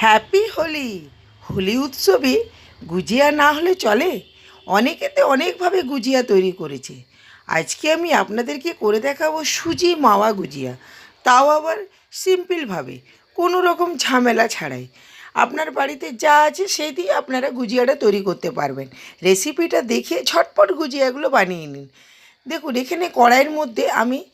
Happy Holi. Holi উৎসবে গুজিয়া না হলে চলে। অনেকেতে অনেকভাবে গুজিয়া তৈরি করেছে। আজকে আমি আপনাদেরকে করে দেখাবো সুজি মাওয়া গুজিয়া। তাও আবার সিম্পলভাবে কোনো রকম ঝামেলা ছাড়াই। আপনার বাড়িতে যা আছে সেই দিয়ে আপনারা গুজিয়াটা তৈরি করতে পারবেন। রেসিপিটা দেখে ঝটপট গুজিয়াগুলো বানিয়ে নিন। দেখুন, এখানে কড়াইয়ের মধ্যে আমি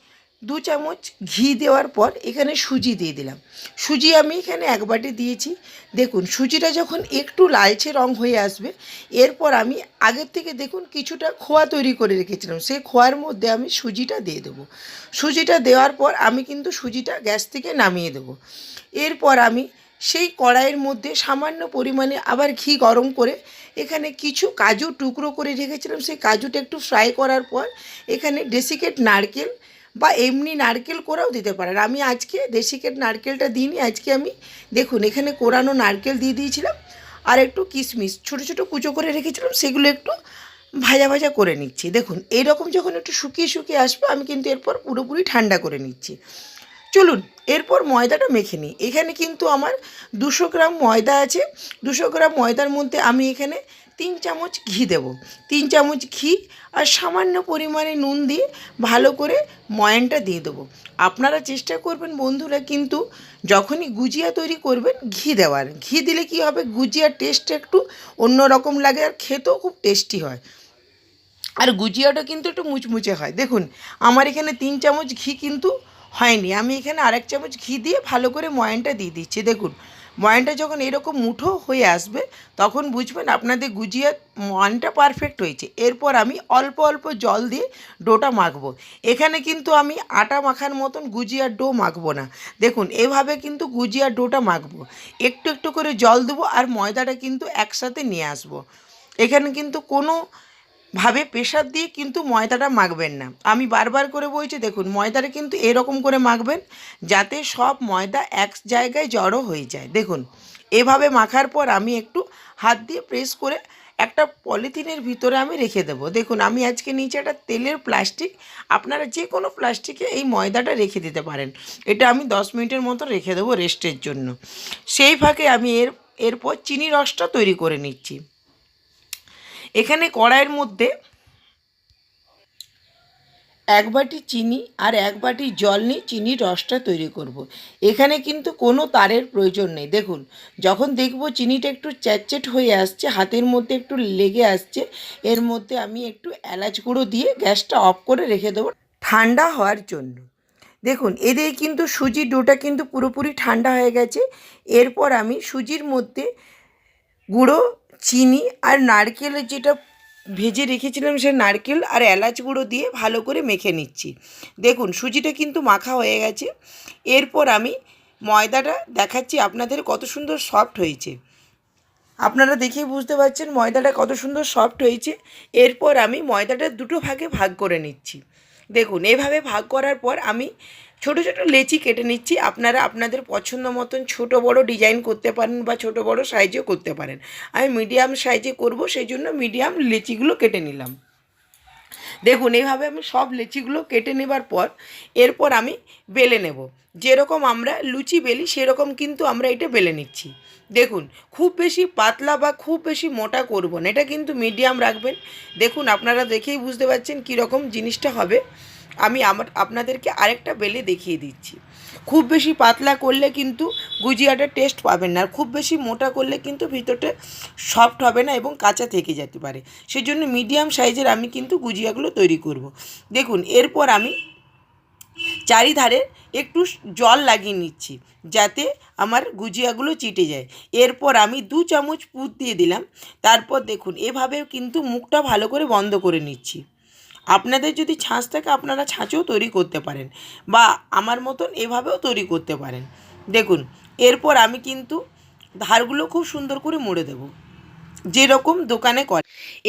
দু চামচ ঘি দেওয়ার পর এখানে সুজি দিয়ে দিলাম। সুজি আমি এখানে এক বাটি দিয়েছি। দেখুন, সুজিটা যখন একটু লালচে রং হয়ে আসবে, এরপর আমি আগের থেকে দেখুন কিছুটা খোয়া তৈরি করে রেখেছিলাম। সেই খোয়ার মধ্যে আমি সুজিটা দিয়ে দেবো। সুজিটা দেওয়ার পর আমি কিন্তু সুজিটা গ্যাস থেকে নামিয়ে দেবো। এরপর আমি সেই কড়াইয়ের মধ্যে সামান্য পরিমাণে আবার ঘি গরম করে এখানে কিছু কাজু টুকরো করে রেখেছিলাম। সেই কাজুটা একটু ফ্রাই করার পর এখানে ডেসিকেট নারকেল বা এমনি নারকেল কোরাও দিতে পারেন। আমি আজকে ডেসিকেট নারকেলটা দিইনি, আজকে আমি দেখুন, এখানে কোরানো নারকেল দিয়ে দিয়েছিলাম আর একটু কিশমিশ, ছোটো ছোটো কুচো করে রেখেছিলাম, সেগুলো একটু ভাজা ভাজা করে নিচ্ছি। দেখুন এইরকম যখন একটু শুকিয়ে শুকিয়ে আসবে, আমি কিন্তু এরপর পুরোপুরি ঠান্ডা করে নিচ্ছি। চলুন, এরপর ময়দাটা মেখে নিই। এখানে কিন্তু আমার দুশো গ্রাম ময়দা আছে। দুশো গ্রাম ময়দার মধ্যে আমি এখানে তিন চামচ ঘি দেব। তিন চামচ ঘি আর সামান্য পরিমাণে নুন দিয়ে ভালো করে ময়ানটা দিয়ে দেবো। আপনারা চেষ্টা করবেন বন্ধুরা কিন্তু যখনই গুজিয়া তৈরি করবেন ঘি দেওয়ার। ঘি দিলে কি হবে? গুজিয়ার টেস্ট একটু অন্য রকম লাগে আর খেতেও খুব টেস্টি হয়। আর গুজিয়াটা কিন্তু একটু মুচমুচে হয়। দেখুন, আমার এখানে তিন চামচ ঘি কিন্তু হয়নি। আমি এখানে আরেক চামচ ঘি দিয়ে ভালো করে ময়ানটা দিয়ে দিচ্ছি। দেখুন ময়ানটা যখন এরকম মুঠো হয়ে আসবে, তখন বুঝবেন আপনাদের গুজিয়া ময়ানটা পারফেক্ট হয়েছে। এরপর আমি অল্প অল্প জল দিয়ে ডোটা মাখবো। এখানে কিন্তু আমি আটা মাখার মতন গুজিয়ার ডো মাখবো না। দেখুন, এভাবে কিন্তু গুজিয়ার ডোটা মাখবো। একটু একটু করে জল দেবো আর ময়দাটা কিন্তু একসাথে নিয়ে আসব। এখানে কিন্তু কোনো ভাবে প্রেশার দিয়ে কিন্তু ময়দাটা মাখবেন না। আমি বারবার করে বলছি, দেখুন, ময়দাটা কিন্তু এরকম করে মাখবেন যাতে সব ময়দা এক জায়গায় জড়ো হয়ে যায়। দেখুন, এভাবে মাখার পর আমি একটু হাত দিয়ে প্রেস করে একটা পলিথিনের ভিতরে আমি রেখে দেবো। দেখুন, আমি আজকে নিচে একটা তেলের প্লাস্টিক আপনারা যে কোনো প্লাস্টিকে এই ময়দাটা রেখে দিতে পারেন। এটা আমি দশ মিনিটের মতো রেখে দেবো রেস্টের জন্য। সেই ফাঁকে আমি এর, এরপর চিনি রসটা তৈরি করে নিচ্ছি। এখানে কড়াইয়ের মধ্যে এক বাটি চিনি আর এক বাটি জল নিয়ে চিনির রসটা তৈরি করব। এখানে কিন্তু কোনো তারের প্রয়োজন নেই। দেখুন, যখন দেখব চিনিটা একটু চ্যাটচ্যাট হয়ে আসছে, হাতের মধ্যে একটু লেগে আসছে, এর মধ্যে আমি একটু এলাচ গুঁড়ো দিয়ে গ্যাসটা অফ করে রেখে দেবো ঠান্ডা হওয়ার জন্য। দেখুন, এদের কিন্তু সুজির ডোটা কিন্তু পুরোপুরি ঠান্ডা হয়ে গেছে। এরপর আমি সুজির মধ্যে গুঁড়ো চিনি আর নারকেলের যেটা ভেজে রেখেছিলাম সে নারকেল আর এলাচ গুঁড়ো দিয়ে ভালো করে মেখে নিচ্ছি। দেখুন, সুজিটা কিন্তু মাখা হয়ে গেছে। এরপর আমি ময়দাটা দেখাচ্ছি আপনাদের কত সুন্দর সফট হয়েছে। আপনারা দেখেই বুঝতে পারছেন ময়দাটা কত সুন্দর সফট হয়েছে। এরপর আমি ময়দাটা দুটো ভাগে ভাগ করে নিচ্ছি। দেখুন, এভাবে ভাগ করার পর আমি ছোট ছোট লেচি কেটে নিচ্ছি। আপনারা আপনাদের পছন্দ মতন ছোট, বড় ডিজাইন করতে পারেন বা ছোট, বড় সাইজেও করতে পারেন। আমি মিডিয়াম সাইজে করব, সেই জন্য মিডিয়াম লেচিগুলো কেটে নিলাম। দেখুন, এইভাবে আমি সব লিচিগুলো কেটে নেবার পর এরপর আমি বেলে নেব। যেরকম আমরা লুচি বেলি, সেরকম কিন্তু আমরা এটা বেলে নিচ্ছি। দেখুন, খুব বেশি পাতলা বা খুব বেশি মোটা করব না, এটা কিন্তু মিডিয়াম রাখবেন। দেখুন, আপনারা দেখেই বুঝতে পারছেন কীরকম জিনিসটা হবে। আমি আমার, আপনাদেরকে আরেকটা বেলে দেখিয়ে দিচ্ছি। খুব বেশি পাতলা করলে কিন্তু গুজিয়াটার টেস্ট পাবেন না, আর খুব বেশি মোটা করলে কিন্তু ভিতরটা সফট হবে না এবং কাঁচা থেকে যেতে পারে। সেই জন্য মিডিয়াম সাইজের আমি কিন্তু গুজিয়াগুলো তৈরি করব। দেখুন, এরপর আমি চারিধারে একটু জল লাগিয়ে নিচ্ছি, যাতে আমার গুজিয়াগুলো চিটে যায়। এরপর আমি দু চামচ পুর দিয়ে দিলাম। তারপর দেখুন, এভাবে কিন্তু মুখটা ভালো করে বন্ধ করে নিচ্ছি। আপনাদের যদি ছাঁচ থাকে, আপনারা ছাঁচেও তৈরি করতে পারেন বা আমার মতন এভাবেও তৈরি করতে পারেন। দেখুন, এরপর আমি কিন্তু ধারগুলো খুব সুন্দর করে মুড়ে দেব। যেরকম দোকানে করে।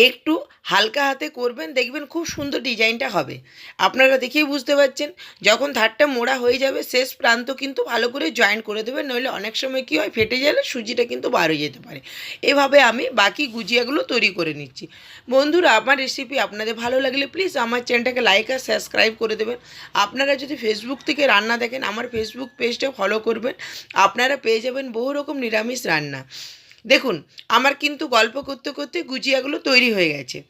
একটু হালকা হাতে করবেন, দেখবেন খুব সুন্দর ডিজাইনটা হবে। আপনারা দেখেই বুঝতে পারছেন, যখন ধারটা মোড়া হয়ে যাবে, শেষ প্রান্ত কিন্তু ভালো করে জয়েন করে দেবেন, নইলে অনেক সময় কী হয়, ফেটে গেলে সুজিটা কিন্তু বার হয়ে যেতে পারে। এভাবে আমি বাকি গুজিয়াগুলো তৈরি করে নিচ্ছি। বন্ধুরা, আমার রেসিপি আপনাদের ভালো লাগলে প্লিজ আমার চ্যানেলটাকে লাইক আর সাবস্ক্রাইব করে দেবেন। আপনারা যদি ফেসবুক থেকে রান্না দেখেন, আমার ফেসবুক পেজটা ফলো করবেন। আপনারা পেয়ে যাবেন বহু রকম নিরামিষ রান্না। দেখুন, আমার কিন্তু গল্প করতে করতে গুজিয়াগুলো তৈরি হয়ে গেছে।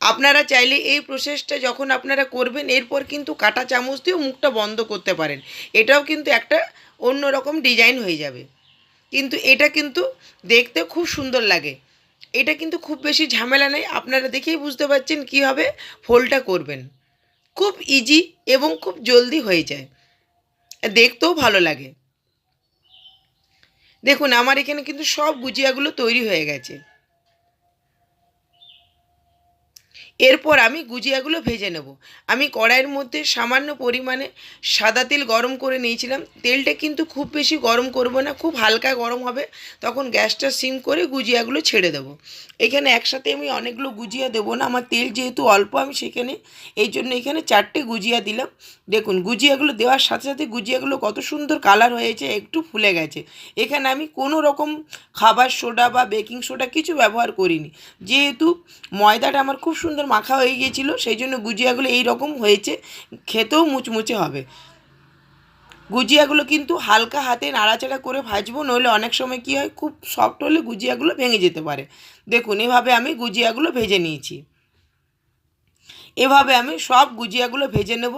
আপনারা চাইলে এই প্রসেসটা যখন আপনারা করবেন, এরপর কিন্তু কাটা চামচ দিয়েও মুখটা বন্ধ করতে পারেন। এটাও কিন্তু একটা অন্য রকম ডিজাইন হয়ে যাবে। কিন্তু এটা কিন্তু দেখতে খুব সুন্দর লাগে। এটা কিন্তু খুব বেশি ঝামেলা নেই, আপনারা দেখেই বুঝতে পারছেন কীভাবে ফোলটা করবেন। খুব ইজি এবং খুব জলদি হয়ে যায়। দেখতেও ভালো লাগে। দেখুন আমার এখানে কিন্তু সব গুজিয়াগুলো তৈরি হয়ে গেছে। এরপর আমি গুজিয়াগুলো ভেজে নেব। আমি কড়াইয়ের মধ্যে সামান্য পরিমাণে সাদা তেল গরম করে নিয়েছিলাম। তেলটা কিন্তু খুব বেশি গরম করব না, খুব হালকা গরম হবে। তখন গ্যাসটা সিম করে গুজিয়াগুলো ছেড়ে দেবো। এখানে একসাথে আমি অনেকগুলো গুজিয়া দেবো না, আমার তেল যেহেতু অল্প, আমি সেখানে এই জন্য এখানে চারটে গুজিয়া দিলাম। দেখুন, গুজিয়াগুলো দেওয়ার সাথে সাথে গুজিয়াগুলো কত সুন্দর কালার হয়েছে, একটু ফুলে গেছে। এখানে আমি কোনো রকম খাবার সোডা বা বেকিং সোডা কিছু ব্যবহার করিনি। যেহেতু ময়দাটা আমার খুব সুন্দর মাখা হয়ে গিয়েছিল, সেই জন্য গুজিয়াগুলো এই রকম হয়েছে, খেতেও মুচমুচে হবে। গুজিয়াগুলো কিন্তু হালকা হাতে নাড়াচাড়া করে ভাজবো, নইলে অনেক সময় কী হয়, খুব সফট হলে গুজিয়াগুলো ভেঙে যেতে পারে। দেখুন, এভাবে আমি গুজিয়াগুলো ভেজে নিয়েছি। এভাবে আমি সব গুজিয়াগুলো ভেজে নেব।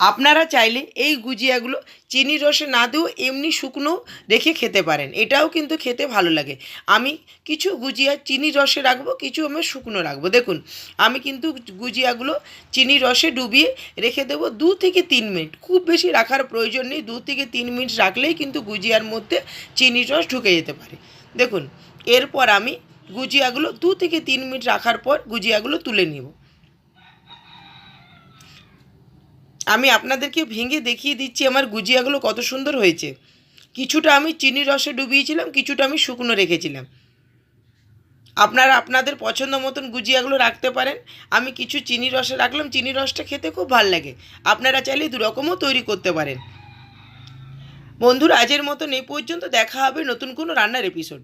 আপনারা চাইলে এই গুজিয়াগুলো চিনি রসে না দিয়েও এমনি শুকনো রেখে খেতে পারেন। এটাও কিন্তু খেতে ভালো লাগে। আমি কিছু গুজিয়া চিনি রসে রাখব, কিছু আমি শুকনো রাখব। দেখুন, আমি কিন্তু গুজিয়াগুলো চিনি রসে ডুবিয়ে রেখে দেবো দু থেকে তিন মিনিট। খুব বেশি রাখার প্রয়োজন নেই, দু থেকে তিন মিনিট রাখলেই কিন্তু গুজিয়ার মধ্যে চিনি রস ঢুকে যেতে পারে। দেখুন, এরপর আমি গুজিয়াগুলো দু থেকে তিন মিনিট রাখার পর গুজিয়াগুলো তুলে নিব। আমি আপনাদেরকে ভেঙে দেখিয়ে দিচ্ছি আমার গুজিয়াগুলো কত সুন্দর হয়েছে। কিছুটা আমি চিনি রসে ডুবিয়েছিলাম, কিছুটা আমি শুকনো রেখেছিলাম। আপনারা আপনাদের পছন্দ মতন গুজিয়াগুলো রাখতে পারেন। আমি কিছু চিনি রসে রাখলাম, চিনি রসটা খেতে খুব ভালো লাগে। আপনারা চাইলে দু রকমও তৈরি করতে পারেন। বন্ধুরা, আজের মতন এই পর্যন্ত দেখা হবে নতুন কোনো রান্নার এপিসোড